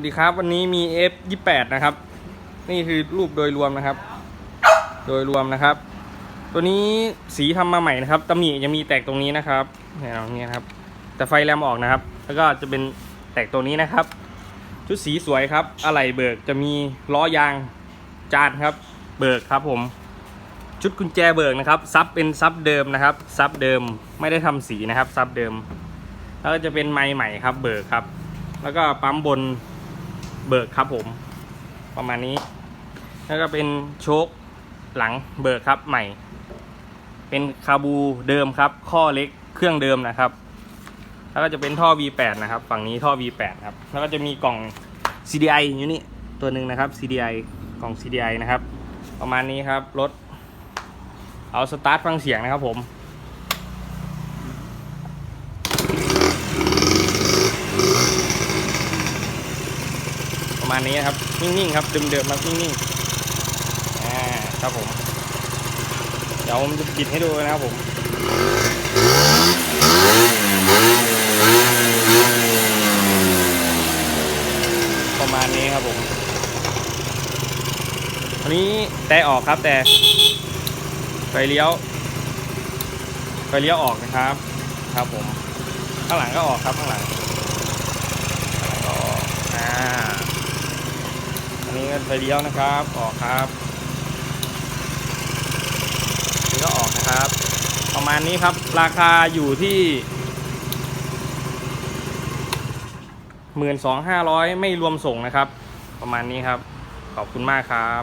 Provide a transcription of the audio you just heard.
สวัสดีครับวันนี้มี F28 นะครับ นี่คือรูปโดยรวมนะครับ โดยรวมนะครับ ตัวนี้สีทำมาใหม่นะครับตำหนิจะมีแตกตรงนี้นะครับเนี่ยตรงนี้ครับ แต่ไฟแรมออกนะครับ แล้วก็จะเป็นแตกตัวนี้นะครับ ชุดสีสวยครับ อะไหล่เบิกจะมีล้อยางจานครับ เบิกครับผม ชุดกุญแจเบิกนะครับซับเป็นซับเดิมนะครับซับเดิมไม่ได้ทำสีนะครับซับเดิม แล้วก็จะเป็นไม้ใหม่ครับ เบิกครับ แล้วก็ปั๊มบน เบิกครับผม ประมาณนี้ แล้วก็เป็นโชคหลังเบิกครับใหม่ เป็นคาบูเดิมครับ ข้อเล็กเครื่องเดิมนะครับ แล้วก็จะเป็นท่อ V8 นะครับ ฝั่งนี้ท่อ V8 ครับ แล้วก็จะมีกล่อง CDI อยู่นี่ตัวหนึ่งนะครับ CDI กล่อง CDI นะครับ ประมาณนี้ครับรถเอาสตาร์ทฟังเสียงนะครับผม ประมาณนี้นะครับ นิ่งๆครับเดิมๆครับนิ่งๆอ่าครับผมเดี๋ยวผมจะปิดให้ดูนะครับผมประมาณนี้ครับผมอันนี้แต่ออกครับแต่ไฟเลี้ยวไฟเลี้ยวออกนะครับ ครับผม ข้างหลังก็ออกครับข้างหลังข้างหลังก็ออกอ่า งินไฟเลี้ยวนะครับ ออกครับนี่ก็ออกนะครับ ประมาณนี้ครับ ราคาอยู่ที่หมื่นสองห้าร้อยไม่รวมส่งนะครับ ประมาณนี้ครับ ขอบคุณมากครับ